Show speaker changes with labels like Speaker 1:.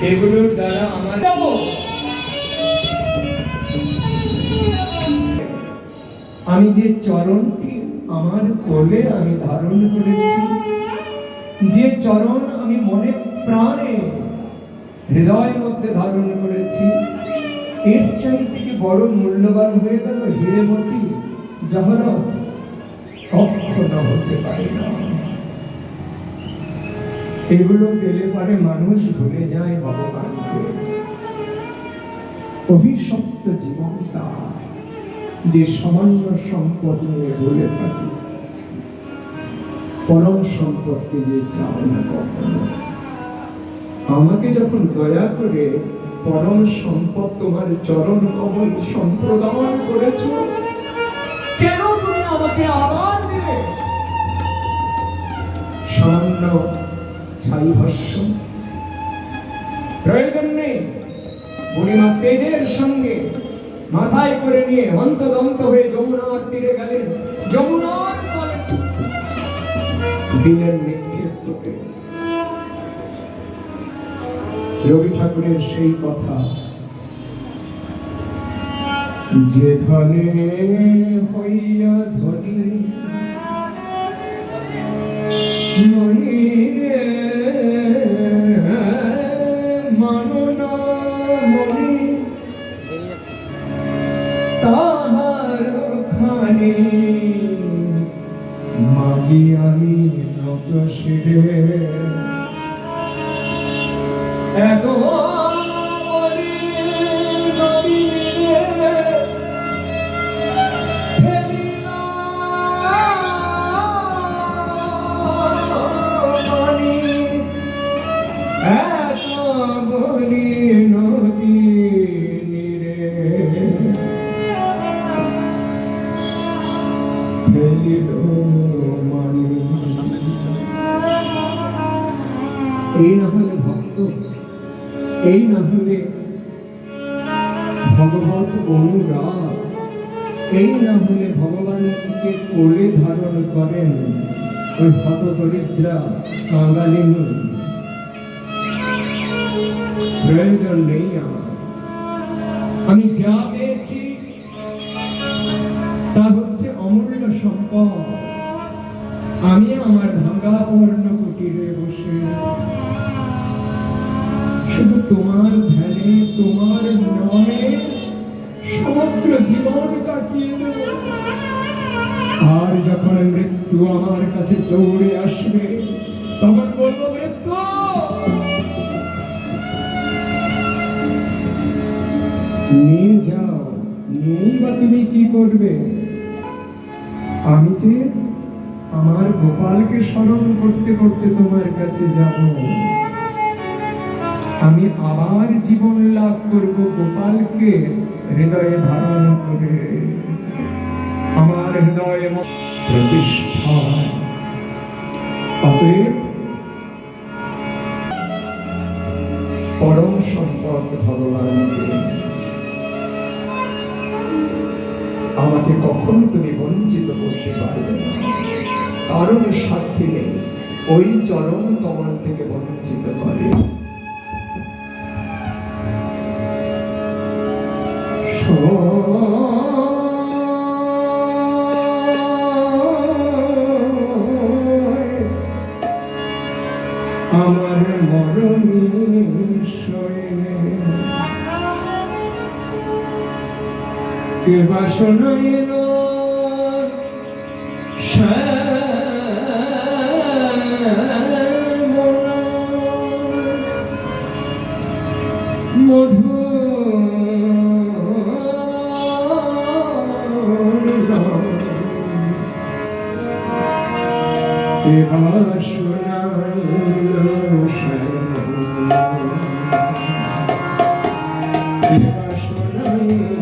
Speaker 1: যারা আমার আমি যে চরণটি আমার কোলে আমি ধারণ করেছি, যে চরণ আমি মনে প্রাণে হৃদয়ের মধ্যে ধারণ করেছি, এর চাইতে কি বড় মূল্যবান হয়ে গেল হিরেমতি, যাহার কখনো হতে পারে না। এগুলো পেলে পারে মানুষ ভুলে যায় ভগবানকে অভিশপ্ত জীবন তার, যে সামান্য সম্পদ নিয়ে বলে থাকে। পরম সম্পদকে যে চায় না কখনো। আমাকে যখন দয়া করে পরম সম্পদ তোমার চরণ কমল সম্প্রদান করেছ, কেন তুমি আমাকে আবার দিলে ভস্য প্রয়োজন নেই বুড়িমা তেজের সঙ্গে। মাথায় করে নিয়ে অন্তদন্ত হয়ে যমুনার তীরে গেলেন। যমুনার তলে দিলেন নিক্ষেপ করে রবি ঠাকুরের সেই কথা যে ধনে হইয়া ধনী You. এই না হলে ভক্ত, এই না হলে ভগবত অনুরাগ। এই না হলে ভগবানকে কোলে ধারণ করেন ওই হতদরিদ্রা কাঙ্গালিনী প্রয়োজন নেই আমার। আমি যা পেয়েছি তা সম্পদ আমি আমার ভাঙ্গা পূর্ণ কুটিরে বসে। শুধু তোমার ধ্যানে, তোমার নামে সমগ্র জীবন কাটিয়ে দেব। আর যখন মৃত্যু আমার কাছে দৌড়ে আসবে, তখন বলব, মৃত্যু! নিয়ে যাও, নিয়েই বা তুমি কি করবে? আমি যে আমার গোপালকে স্মরণ করতে করতে তোমার কাছে যাব, আমি আবার জীবন লাভ করব গোপালকে হৃদয়ে ধারণ করে। আমার হৃদয়ে প্রতিষ্ঠা। অতএব পরম সম্পদ ভগবানকে আমাকে কখনো তুমি কারণ সাধ্যি নেই ওই চরম কমল থেকে বঞ্চিত করে। আমার মরণ মধু শোনাই শোনাই